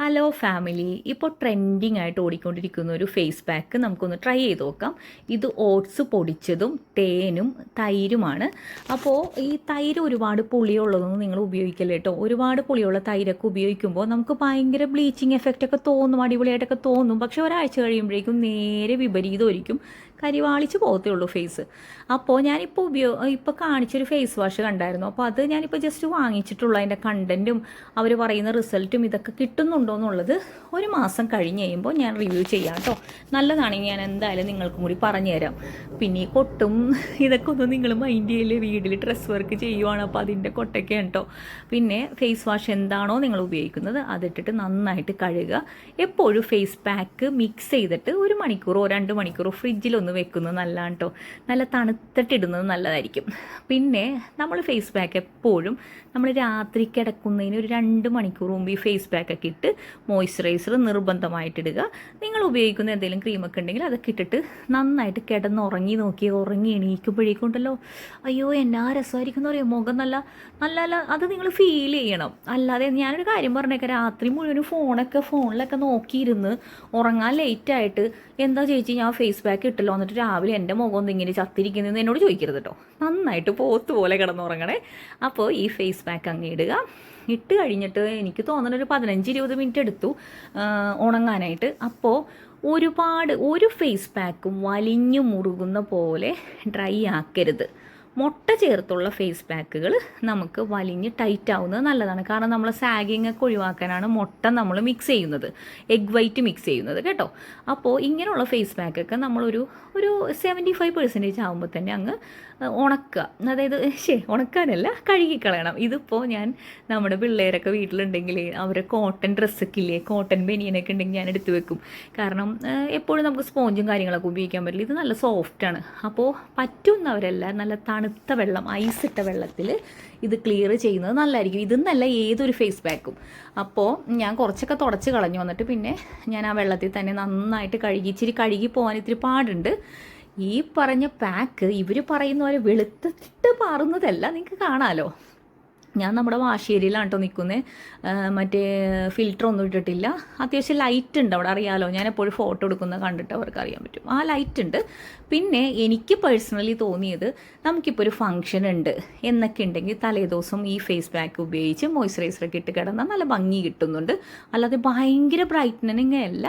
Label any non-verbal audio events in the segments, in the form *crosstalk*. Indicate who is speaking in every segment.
Speaker 1: Hello family ഇപ്പോൾ trending ആയിട്ട് ഓടിക്കൊണ്ടിരിക്കുന്ന ഒരു ഫേസ് പാക്ക് നമുക്കൊന്ന് ട്രൈ ചെയ്ത് നോക്കാം. ഇത് ഓട്സ് പൊടിച്ചതും തേനും തൈരുമാണ്. അപ്പോൾ ഈ തൈര് ഒരുപാട് പുളിയുള്ളതൊന്നും നിങ്ങൾ ഉപയോഗിക്കല്ലേ കേട്ടോ ഒരുപാട് പുളിയുള്ള തൈരൊക്കെ ഉപയോഗിക്കുമ്പോൾ നമുക്ക് ഭയങ്കര ബ്ലീച്ചിങ് എഫക്റ്റ് ഒക്കെ തോന്നും അടിപൊളിയായിട്ടൊക്കെ തോന്നും. പക്ഷേ ഒരാഴ്ച കഴിയുമ്പോഴേക്കും നേരെ വിപരീതമായിരിക്കും. കരിവാളിച്ച് പോകത്തേ ഉള്ളൂ ഫേസ് അപ്പോൾ ഞാനിപ്പോൾ ഉപയോ ഇപ്പോൾ കാണിച്ചൊരു ഫേസ് വാഷ് കണ്ടായിരുന്നു. അപ്പോൾ അത് ഞാനിപ്പോൾ ജസ്റ്റ് വാങ്ങിച്ചിട്ടുള്ള. അതിന്റെ കണ്ടന്റും അവർ പറയുന്ന റിസൾട്ടും ഇതൊക്കെ കിട്ടുന്നുണ്ടോ എന്നുള്ളത് ഒരു മാസം കഴിഞ്ഞ് കഴിയുമ്പോൾ ഞാൻ റിവ്യൂ ചെയ്യാം കേട്ടോ. നല്ലതാണെങ്കിൽ ഞാൻ എന്തായാലും നിങ്ങൾക്കും കൂടി പറഞ്ഞു തരാം. പിന്നെ ഈ കൊട്ടും ഇതൊക്കെ ഒന്ന് നിങ്ങൾ മൈൻഡ് ചെയ്യില്ലേ? വീട്ടിൽ ഡ്രസ് വർക്ക് ചെയ്യുവാണ്. അപ്പോൾ അതിന്റെ കൊട്ടൊക്കെ കേട്ടോ. പിന്നെ ഫേസ് വാഷ് എന്താണോ നിങ്ങൾ ഉപയോഗിക്കുന്നത് അതിട്ടിട്ട് നന്നായിട്ട് കഴുകുക. എപ്പോഴും ഫേസ് പാക്ക് മിക്സ് ചെയ്തിട്ട് ഒരു മണിക്കൂറോ രണ്ട് മണിക്കൂറോ ഫ്രിഡ്ജിലൊന്ന് വെക്കുന്നത് നല്ലതാണ് കേട്ടോ നല്ല തണുത്തിട്ടിടുന്നത് നല്ലതായിരിക്കും. പിന്നെ നമ്മൾ ഫേസ് പാക്ക് എപ്പോഴും നമ്മൾ രാത്രി കിടക്കുന്നതിന് ഒരു രണ്ട് മണിക്കൂർ മുമ്പ് ഈ ഫേസ് പാക്കൊക്കെ ഇട്ട് മോയ്സ്ചറൈസർ നിർബന്ധമായിട്ടിടുക. നിങ്ങൾ ഉപയോഗിക്കുന്ന എന്തെങ്കിലും ക്രീമൊക്കെ ഉണ്ടെങ്കിൽ അതൊക്കെ ഇട്ടിട്ട് നന്നായിട്ട് കിടന്നുറങ്ങി നോക്കി ഉറങ്ങി എണീക്കുമ്പോഴേക്കും ഉണ്ടല്ലോ. അയ്യോ എന്നാ രസമായിരിക്കും എന്ന് പറയും മുഖം നല്ല നല്ല നല്ല അത് നിങ്ങൾ ഫീൽ ചെയ്യണം. അല്ലാതെ ഞാനൊരു കാര്യം പറഞ്ഞേക്കാം. രാത്രി മുഴുവൻ ഫോണൊക്കെ ഫോണിലൊക്കെ നോക്കിയിരുന്ന് ഉറങ്ങാൻ ലേറ്റായിട്ട് എന്താ ചേച്ചി ഞാൻ ഫേസ് പാക്ക് ഇട്ടല്ലോ. എന്നിട്ട് രാവിലെ എന്റെ മുഖം ഇങ്ങനെ ചത്തിരിക്കുന്നതെന്ന് എന്നോട് ചോദിക്കരുത് കേട്ടോ നന്നായിട്ട് പോത്ത് പോലെ കിടന്നുറങ്ങണേ. അപ്പോൾ ഈ ഫേസ് പാക്ക് അങ്ങ് ഇടുക. ഇട്ട് കഴിഞ്ഞിട്ട് എനിക്ക് തോന്നുന്ന ഒരു പതിനഞ്ച് ഇരുപത് മിനിറ്റ് എടുത്തു ഉണങ്ങാനായിട്ട്. അപ്പോൾ ഒരുപാട് ഒരു ഫേസ് പാക്കും വലിഞ്ഞു മുറുകുന്ന പോലെ ഡ്രൈ ആക്കരുത്. മുട്ട ചേർത്തുള്ള ഫേസ് പാക്കുകൾ നമുക്ക് വലിഞ്ഞ് ടൈറ്റ് ആവുന്നത് നല്ലതാണ്. കാരണം നമ്മൾ സാഗിങ് ഒക്കെ ഒഴിവാക്കാനാണ് മുട്ട നമ്മൾ മിക്സ് ചെയ്യുന്നത്. എഗ് വൈറ്റ് മിക്സ് ചെയ്യുന്നത് കേട്ടോ. അപ്പോൾ ഇങ്ങനെയുള്ള ഫേസ് പാക്കൊക്കെ നമ്മളൊരു ഒരു സെവന്റി ഫൈവ് പെർസെന്റേജ് ആകുമ്പോൾ തന്നെ അങ്ങ് ഉണക്കുക. അതായത് ശേ ഉണക്കാനല്ല കഴുകിക്കളയണം. ഇതിപ്പോൾ ഞാൻ നമ്മുടെ പിള്ളേരൊക്കെ വീട്ടിലുണ്ടെങ്കിൽ അവരെ കോട്ടൺ ഡ്രസ്സൊക്കെ ഇല്ലേ കോട്ടൺ ബനിയനൊക്കെ ഉണ്ടെങ്കിൽ ഞാൻ എടുത്തു വെക്കും. കാരണം എപ്പോഴും നമുക്ക് സ്പോഞ്ചും കാര്യങ്ങളൊക്കെ ഉപയോഗിക്കാൻ പറ്റില്ല. ഇത് നല്ല സോഫ്റ്റാണ് അപ്പോൾ പറ്റുന്നവരല്ല നല്ല തണുത്ത വെള്ളം ഐസ് ഇട്ട വെള്ളത്തിൽ ഇത് ക്ലിയർ ചെയ്യുന്നത് നല്ലതായിരിക്കും ഇതെന്നല്ല ഏതൊരു ഫേസ് പാക്കും അപ്പോൾ ഞാൻ കുറച്ചൊക്കെ തുടച്ച് കളഞ്ഞു. വന്നിട്ട് പിന്നെ ഞാൻ ആ വെള്ളത്തിൽ തന്നെ നന്നായിട്ട് കഴുകി ഇച്ചിരി കഴുകി പോകാൻ ഇത്തിരി പാടുണ്ട്. ഈ പറഞ്ഞ പാക്ക് ഇവർ പറയുന്ന പോലെ വെളുത്തിട്ട് പാറുന്നതല്ല നിങ്ങൾക്ക് കാണാമല്ലോ ഞാൻ നമ്മുടെ വാശേരിയിലാണ് കേട്ടോ നിൽക്കുന്നത് മറ്റേ ഫിൽറ്റർ ഒന്നും ഇട്ടിട്ടില്ല. അത്യാവശ്യം ലൈറ്റ് ഉണ്ട് അവിടെ അറിയാലോ? ഞാൻ എപ്പോഴും ഫോട്ടോ എടുക്കുന്നത് കണ്ടിട്ട് അവർക്ക് അറിയാൻ പറ്റും. ആ ലൈറ്റ് ഉണ്ട്. പിന്നെ എനിക്ക് പേഴ്സണലി തോന്നിയത് നമുക്കിപ്പോൾ ഒരു ഫംഗ്ഷൻ ഉണ്ട് എന്നൊക്കെ ഉണ്ടെങ്കിൽ തലേദിവസം ഈ ഫേസ് പാക്ക് ഉപയോഗിച്ച് മോയ്സ്ചറൈസറൊക്കെ ഇട്ട് കിടന്നാൽ നല്ല ഭംഗി കിട്ടുന്നുണ്ട്. അല്ലാതെ ഭയങ്കര ബ്രൈറ്റനിങ് അല്ല.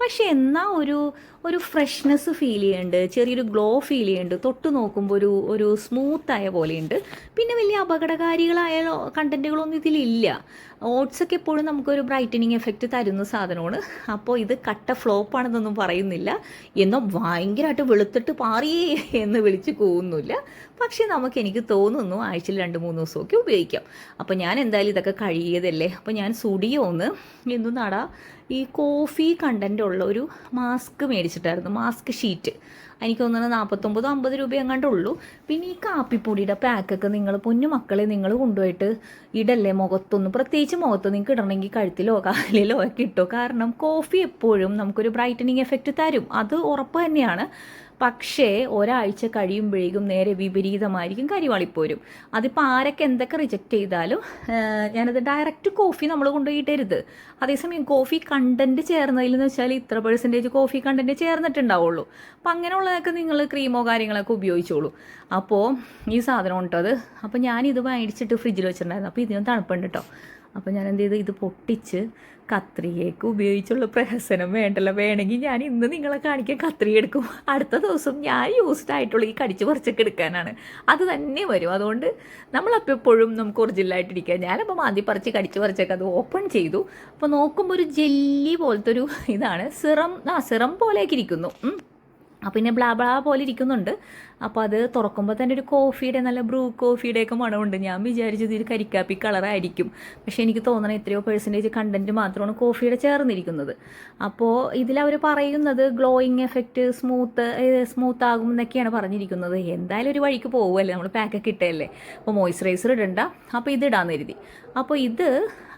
Speaker 1: പക്ഷേ എന്നാൽ ഒരു ഒരു ഫ്രഷ്നെസ് ഫീൽ ചെയ്യുന്നുണ്ട് ചെറിയൊരു ഗ്ലോ ഫീൽ ചെയ്യുന്നുണ്ട് തൊട്ട് നോക്കുമ്പോൾ ഒരു ഒരു സ്മൂത്ത് ആയ പോലെയുണ്ട്. പിന്നെ വലിയ അപകടകാരികളായ കണ്ടന്റുകളൊന്നും ഇതിലില്ല. ഓട്സ് ഒക്കെ എപ്പോഴും നമുക്കൊരു ബ്രൈറ്റനിങ് എഫക്റ്റ് തരുന്ന സാധനമാണ്. അപ്പോൾ ഇത് കട്ട ഫ്ലോപ്പാണെന്നൊന്നും പറയുന്നില്ല. എന്നോ ഭയങ്കരമായിട്ട് വെളുത്തിട്ട് പാറിയേ എന്ന് വിളിച്ച് കൂവുന്നില്ല പക്ഷേ നമുക്ക് എനിക്ക് തോന്നുന്നു ആഴ്ചയിൽ രണ്ട് മൂന്ന് ദിവസമൊക്കെ ഉപയോഗിക്കാം. അപ്പോൾ ഞാൻ എന്തായാലും ഇതൊക്കെ കഴിയതല്ലേ അപ്പോൾ ഞാൻ സുടിയോന്ന് ഒന്ന് നടാ ഈ കോഫി കണ്ടന്റ് ഉള്ള ഒരു മാസ്ക് മേടിച്ചിട്ടായിരുന്നു മാസ്ക് ഷീറ്റ്. എനിക്ക് തോന്നുന്നത് നാൽപ്പത്തൊമ്പതോ അമ്പത് രൂപ എങ്ങാണ്ട് ഉള്ളൂ. പിന്നെ ഈ കാപ്പിപ്പൊടിയുടെ പാക്കൊക്കെ നിങ്ങൾ പൊന്നു മക്കളെ നിങ്ങൾ കൊണ്ടുപോയിട്ട് ഇടല്ലേ മുഖത്തൊന്നും? പ്രത്യേകിച്ച് മുഖത്ത് നിങ്ങൾക്ക് ഇടണമെങ്കിൽ കഴുത്തിലോ കാലിലോ ഒക്കെ ഇട്ടോ. കാരണം കോഫി എപ്പോഴും നമുക്കൊരു ബ്രൈറ്റനിങ് എഫക്റ്റ് തരും. അത് ഉറപ്പ് തന്നെയാണ്. പക്ഷേ ഒരാഴ്ച കഴിയുമ്പോഴേക്കും നേരെ വിപരീതമായിരിക്കും കരിവാളിപ്പോരും അതിപ്പോൾ ആരൊക്കെ എന്തൊക്കെ റിജക്റ്റ് ചെയ്താലും ഞാനത് ഡയറക്റ്റ് കോഫി നമ്മൾ കൊണ്ടുപോയിട്ടരുത്. അതേസമയം കോഫി കണ്ടന്റ് ചേർന്നതിലെന്ന് വെച്ചാൽ ഇത്ര പെർസെന്റേജ് കോഫി കണ്ടന്റ് ചേർന്നിട്ടുണ്ടാവുള്ളൂ. അപ്പം അങ്ങനെയുള്ളതൊക്കെ നിങ്ങൾ ക്രീമോ കാര്യങ്ങളൊക്കെ ഉപയോഗിച്ചോളൂ. അപ്പോൾ ഈ സാധനം ഉണ്ടത് അപ്പോൾ ഞാനിത് മേടിച്ചിട്ട് ഫ്രിഡ്ജിൽ വെച്ചിട്ടുണ്ടായിരുന്നു. അപ്പോൾ ഇതിന് തണുപ്പുണ്ട് കേട്ടോ അപ്പോൾ ഞാൻ എന്ത് ചെയ്തു ഇത് പൊട്ടിച്ച് കത്രികയ്ക്ക് ഉപയോഗിച്ചുള്ള പ്രഹസനം വേണ്ടല്ലോ. വേണമെങ്കിൽ ഞാൻ ഇന്ന് നിങ്ങളെ കാണിക്കാൻ കത്രിക എടുക്കും. അടുത്ത ദിവസം ഞാൻ യൂസ്ഡ് ആയിട്ടുള്ള ഈ കടിച്ച് പറിച്ചൊക്കെ എടുക്കാനാണ്. അത് തന്നെ വരും. അതുകൊണ്ട് നമ്മളപ്പോൾ എപ്പോഴും നമുക്ക് ഒറിജിനലായിട്ടിരിക്കുക ഞാനപ്പോൾ മാന്തി പറിച്ച് കടിച്ച് പറിച്ചൊക്കെ അത് ഓപ്പൺ ചെയ്തു. അപ്പോൾ നോക്കുമ്പോൾ ഒരു ജെല്ലി പോലത്തെ ഒരു ഇതാണ്. സിറം ആ സിറം പോലെയൊക്കെ ഇരിക്കുന്നു. അപ്പം പിന്നെ ബ്ലാ ബ്ലാ പോലെ ഇരിക്കുന്നുണ്ട്. അപ്പോൾ അത് തുറക്കുമ്പോൾ തന്നെ ഒരു കോഫിയുടെ നല്ല ബ്രൂ കോഫിയുടെയൊക്കെ മണമുണ്ട്. ഞാൻ വിചാരിച്ചത് ഇത് കരിക്കാപ്പി കളറായിരിക്കും പക്ഷേ എനിക്ക് തോന്നണം എത്രയോ പെർസെന്റേജ് കണ്ടന്റ് മാത്രമാണ് കോഫിയുടെ ചേർന്നിരിക്കുന്നത്. അപ്പോൾ അവർ പറയുന്നത് ഗ്ലോയിങ് എഫക്റ്റ് സ്മൂത്ത് സ്മൂത്ത് ആകും എന്നൊക്കെയാണ് പറഞ്ഞിരിക്കുന്നത്. എന്തായാലും ഒരു വഴിക്ക് പോകുമല്ലേ നമ്മൾ പാക്കൊക്കെ ഇട്ടല്ലേ അപ്പോൾ മോയ്സ്ചറൈസർ ഇടണ്ട. അപ്പോൾ ഇത് ഇടാമെന്ന് കരുതി. അപ്പോൾ ഇത്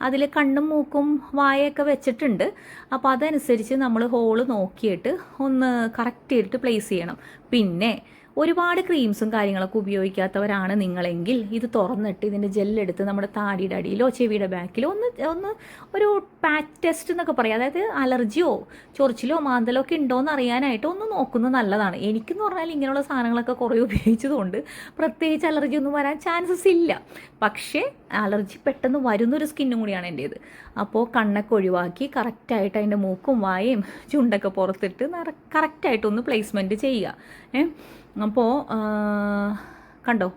Speaker 1: അതിൽ കണ്ണും മൂക്കും വായൊക്കെ വെച്ചിട്ടുണ്ട്. അപ്പോൾ അതനുസരിച്ച് നമ്മൾ ഹോൾ നോക്കിയിട്ട് ഒന്ന് കറക്റ്റ് ചെയ്തിട്ട് പ്ലേസ് ചെയ്യണം. പിന്നെ ഒരുപാട് ക്രീംസും കാര്യങ്ങളൊക്കെ ഉപയോഗിക്കാത്തവരാണ് നിങ്ങളെങ്കിൽ ഇത് തുറന്നിട്ട് ഇതിന്റെ ജെല്ലെടുത്ത് നമ്മുടെ താടിയുടെ അടിയിലോ ചെവിയുടെ ബാക്കിലോ ഒന്ന് ഒന്ന് ഒരു പാറ്റ് ടെസ്റ്റ് എന്നൊക്കെ പറയാം. അതായത് അലർജിയോ ചൊറിച്ചിലോ മാന്തലോ ഒക്കെ ഉണ്ടോ എന്ന് അറിയാനായിട്ട് ഒന്ന് നോക്കുന്നത് നല്ലതാണ്. എനിക്കെന്ന് പറഞ്ഞാൽ ഇങ്ങനെയുള്ള സാധനങ്ങളൊക്കെ കുറേ ഉപയോഗിച്ചതുകൊണ്ട് പ്രത്യേകിച്ച് അലർജി ഒന്നും വരാൻ ചാൻസസ് ഇല്ല. പക്ഷേ അലർജി പെട്ടെന്ന് വരുന്നൊരു സ്കിന്നും കൂടിയാണ് എന്റേത് അപ്പോൾ കണ്ണൊക്കെ ഒഴിവാക്കി കറക്റ്റായിട്ട് അതിന്റെ മൂക്കും വായയും ചുണ്ടൊക്കെ പുറത്തിട്ട് കറക്റ്റായിട്ടൊന്ന് പ്ലേസ്മെന്റ് ചെയ്യുക. ഏ? അപ്പോൾ കണ്ടോ?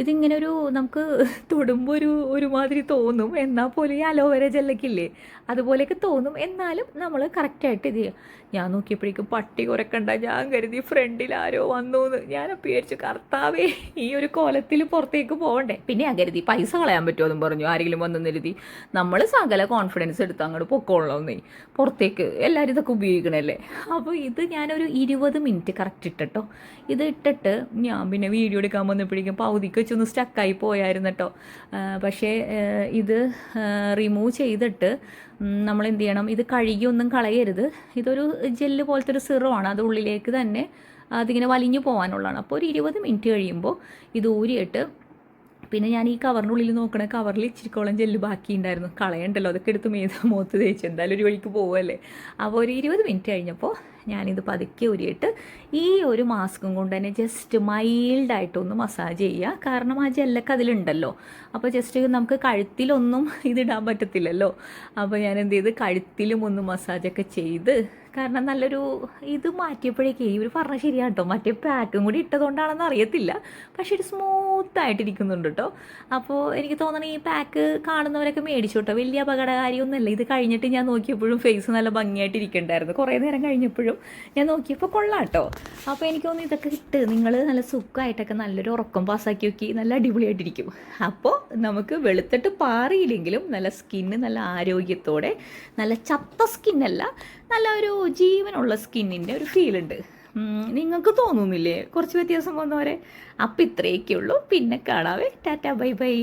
Speaker 1: ഇതിങ്ങനെ ഒരു നമുക്ക് തൊടുമ്പോൾ ഒരു ഒരുമാതിരി തോന്നും. എന്നാൽ പോലും ഈ അലോവേര ജെല്ലക്കില്ലേ? അതുപോലെയൊക്കെ തോന്നും. എന്നാലും നമ്മൾ കറക്റ്റായിട്ട് ഇത് ചെയ്യുക ഞാൻ നോക്കിയപ്പോഴേക്കും പട്ടി കുരക്കണ്ട ഞാൻ കരുതി ഫ്രണ്ടിൽ ആരോ വന്നു എന്ന് ഞാൻ വിചാരിച്ചു കർത്താവേ ഈ ഒരു കോലത്തിൽ പുറത്തേക്ക് പോകണ്ടേ? പിന്നെ ഞാൻ കരുതി പൈസ കളയാൻ പറ്റുമോ എന്നും പറഞ്ഞു. ആരെങ്കിലും വന്നെന്ന് കരുതി. നമ്മൾ സകല കോൺഫിഡൻസ് എടുത്ത് അങ്ങോട്ട് പൊക്കോളന്നേ പുറത്തേക്ക് എല്ലാവരും ഇതൊക്കെ ഉപയോഗിക്കണല്ലേ? അപ്പോൾ ഇത് ഞാനൊരു ഇരുപത് മിനിറ്റ് കറക്റ്റ് ഇട്ടോ ഇത് ഇട്ടിട്ട് ഞാൻ പിന്നെ വീഡിയോ എടുക്കാൻ വന്നപ്പോഴേക്കും പകുതിക്ക് വെച്ചൊന്ന് സ്റ്റക്കായി പോയായിരുന്നു കേട്ടോ പക്ഷേ ഇത് റിമൂവ് ചെയ്തിട്ട് നമ്മൾ എന്ത് ചെയ്യണം ഇത് കഴുകി ഒന്നും കളയരുത്. ഇതൊരു ജെല്ല് പോലത്തെ ഒരു സിറമാണ് അത് ഉള്ളിലേക്ക് തന്നെ അതിങ്ങനെ വലിഞ്ഞു പോകാനുള്ളതാണ് അപ്പോൾ ഒരു ഇരുപത് മിനിറ്റ് കഴിയുമ്പോൾ ഇത് ഊരിയിട്ട് പിന്നെ ഞാൻ ഈ കവറിന്റെ ഉള്ളിൽ നോക്കണ കവറിൽ ഇച്ചിരിക്കോളം ജെല്ല് ബാക്കിയുണ്ടായിരുന്നു. കളയണ്ടല്ലോ. അതൊക്കെ എടുത്ത് മേത മുഖത്ത് *laughs* തേച്ച് എന്തായാലും ഒരു വഴിക്ക് പോവല്ലേ? അപ്പോൾ ഒരു ഇരുപത് മിനിറ്റ് കഴിഞ്ഞപ്പോൾ ഞാനിത് പതുക്കെ ഉരിയിട്ട് ഈ ഒരു മാസ്കും കൊണ്ട് തന്നെ ജസ്റ്റ് മൈൽഡായിട്ടൊന്ന് മസാജ് ചെയ്യുക. കാരണം ആ ജെല്ലൊക്കെ അതിലുണ്ടല്ലോ. അപ്പോൾ ജസ്റ്റ് നമുക്ക് കഴുത്തിലൊന്നും *laughs* ഇതിടാൻ പറ്റത്തില്ലല്ലോ. അപ്പോൾ ഞാൻ എന്ത് ചെയ്ത് കഴുത്തിലും ഒന്ന് മസാജൊക്കെ ചെയ്ത് കാരണം നല്ലൊരു ഇത് മാറ്റിയപ്പോഴേക്കേ ഇവർ പറഞ്ഞ ശരിയാട്ടോ. മറ്റേ പാക്കും കൂടി ഇട്ടതുകൊണ്ടാണെന്ന് അറിയത്തില്ല. പക്ഷേ ഒരു സ്മൂത്ത് ആയിട്ടിരിക്കുന്നുണ്ട് കേട്ടോ അപ്പോൾ എനിക്ക് തോന്നണ ഈ പാക്ക് കാണുന്നവരൊക്കെ മേടിച്ചു കേട്ടോ വലിയ അപകടകാരിയൊന്നുമല്ല. ഇത് കഴിഞ്ഞിട്ട് ഞാൻ നോക്കിയപ്പോഴും ഫേസ് നല്ല ഭംഗിയായിട്ട് ഇരിക്കണ്ടായിരുന്നു കുറേ നേരം കഴിഞ്ഞപ്പോഴും ഞാൻ നോക്കിയപ്പോൾ കൊള്ളാം കേട്ടോ അപ്പോൾ എനിക്ക് തോന്നുന്നു ഇതൊക്കെ ഇട്ട് നിങ്ങൾ നല്ല സുഖമായിട്ടൊക്കെ നല്ലൊരു ഉറക്കം പാസ്സാക്കി നോക്കി. നല്ല അടിപൊളിയായിട്ടിരിക്കും. അപ്പോൾ നമുക്ക് വെളുത്തിട്ട് പാറിയില്ലെങ്കിലും നല്ല സ്കിന്ന് നല്ല ആരോഗ്യത്തോടെ നല്ല ചത്ത സ്കിന്നല്ല നല്ല ഒരു ജീവനുള്ള സ്കിന്നിന്റെ ഒരു ഫീൽ ഉണ്ട്. നിങ്ങൾക്ക് തോന്നുന്നില്ലേ? കുറച്ച് വ്യത്യാസം വന്നവരെ. അപ്പം ഇത്രയൊക്കെ ഉള്ളൂ പിന്നെ കാണാവേ. Ta ta bye bye.